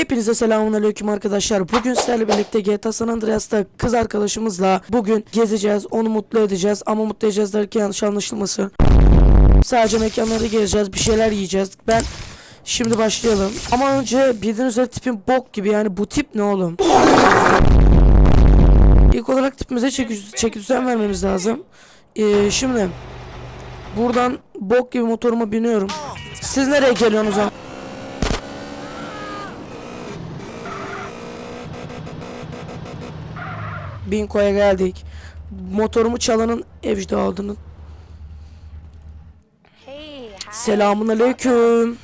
Hepinize selamun aleyküm arkadaşlar. Bugün sizlerle birlikte GTA San Andreas'ta kız arkadaşımızla bugün gezeceğiz. Onu mutlu edeceğiz. Ama mutlu edeceğiz derken yanlış anlaşılmasın. Sadece mekanları gezeceğiz. Bir şeyler yiyeceğiz. Ben şimdi başlayalım. Ama önce bildiğiniz üzere tipim bok gibi. Yani bu tip ne oğlum? İlk olarak tipimize çeki düzen vermemiz lazım. Ee, şimdi buradan bok gibi motoruma biniyorum. Siz nereye geliyorsunuz Binko'ya geldik. Motorumu çalanın ecdadının Hey, selamun aleyküm.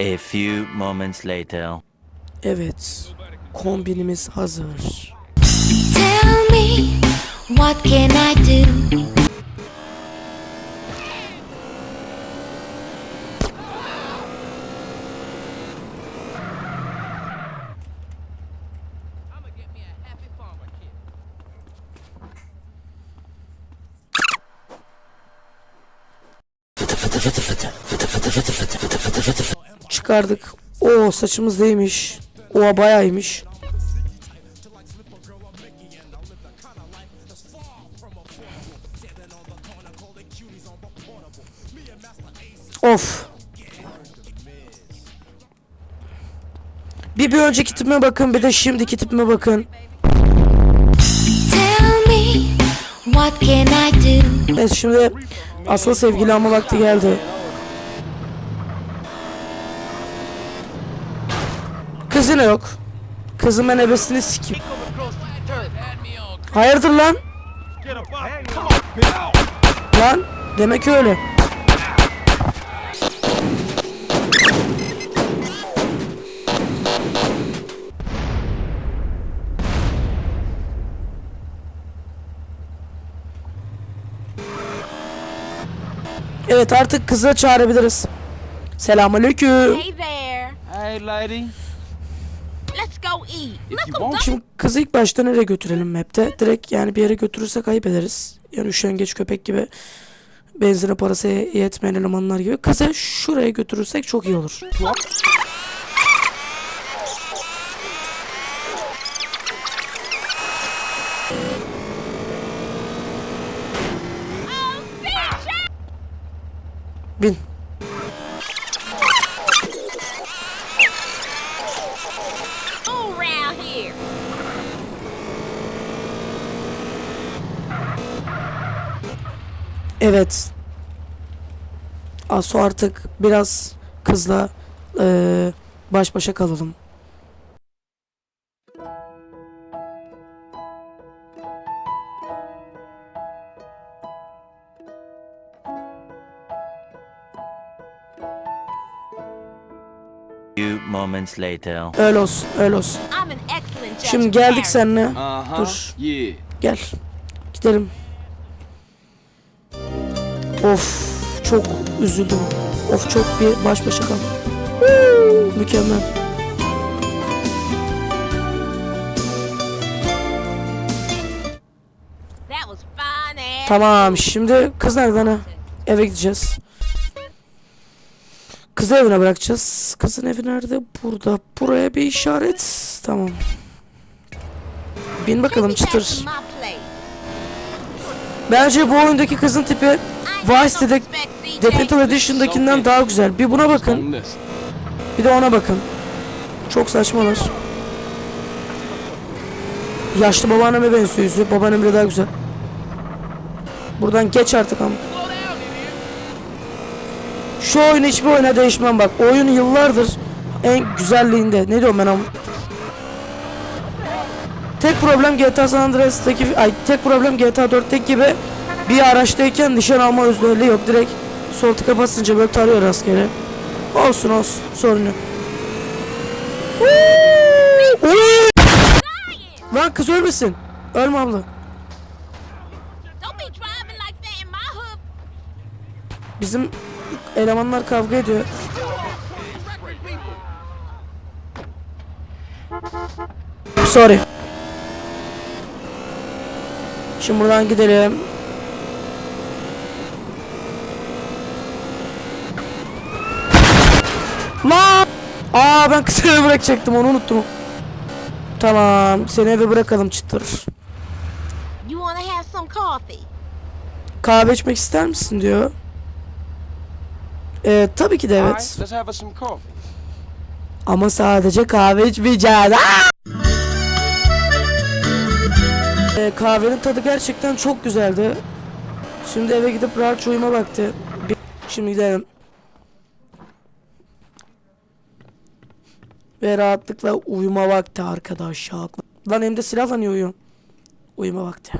A few moments later. Evet. Kombinimiz hazır. Tell me, what can I do? Çıkardık. O saçımız değmiş. Oha bayağıymış. Of. Bir bir önceki tipime bakın bir de şimdiki tipime bakın. Tell me, what can I do? Evet şimdi asıl sevgili alma vakti geldi. Kız yine yok. Kızın ben ebesini sikeyim. Hayırdır lan? Lan demek öyle. Evet artık kızı çağırabiliriz. Selamünaleyküm. Hey there. Hey, lady. Let's go eat. If Look you at want Şimdi kızı ilk başta nereye götürelim map'te? Direkt yani bir yere götürürsek ayıp ederiz. Yani üşengeç köpek gibi benzine parası yetmeyen elemanlar gibi. Kızı şuraya götürürsek çok iyi olur. Bin. Evet. Asu artık biraz kızla eee, baş başa kalalım. Few moments later. Öyle olsun, öyle olsun. I'm an excellent judge Şimdi of geldik character. seninle. Uh huh. Dur. Yeah. Gel. Gidelim. Of çok üzüldüm. Of çok bir baş başa kal. Woo, Mükemmel. That was ass. Tamam şimdi kız nerede ana? Eve gideceğiz. Kızı evine bırakacağız. Kızın evi nerede? Burada. Buraya bir işaret. Tamam. Bin bakalım çıtır. Bence bu oyundaki kızın tipi respect, CJ. Definitive Edition'dakinden daha güzel. Bir buna bakın. Bir de ona bakın. Çok saçmalar. Yaşlı babaanneme benziyor yüzü. Babaannem bile daha güzel. Buradan geç artık ama. Şu oyun hiçbir oyuna değişmem bak. Oyun yıllardır en güzelliğinde. Ne diyorum ben ama. Tek problem GTA San Andreas'taki ay tek problem GTA 4'teki gibi bir araçtayken nişan alma özelliği yok. Direkt sol tıka basınca böyle tarıyor rastgele. Olsun olsun sorun yok. Lan kız ölmesin. Ölme abla. Bizim elemanlar kavga ediyor. Sorry. Şimdi buradan gidelim. Lan! Aa ben kısa eve bırakacaktım onu unuttum. Tamam seni eve bırakalım çıtır. You wanna have some coffee? Kahve içmek ister misin diyor. Ee, tabii ki de evet. Ama sadece kahve içmeyeceğiz. Ee, kahvenin tadı gerçekten çok güzeldi. Şimdi eve gidip rahat uyuma vakti. Şimdi gidelim. Ve rahatlıkla uyuma vakti arkadaşlar. Lan hem de silahla niye uyuyorsun? Uyuma vakti.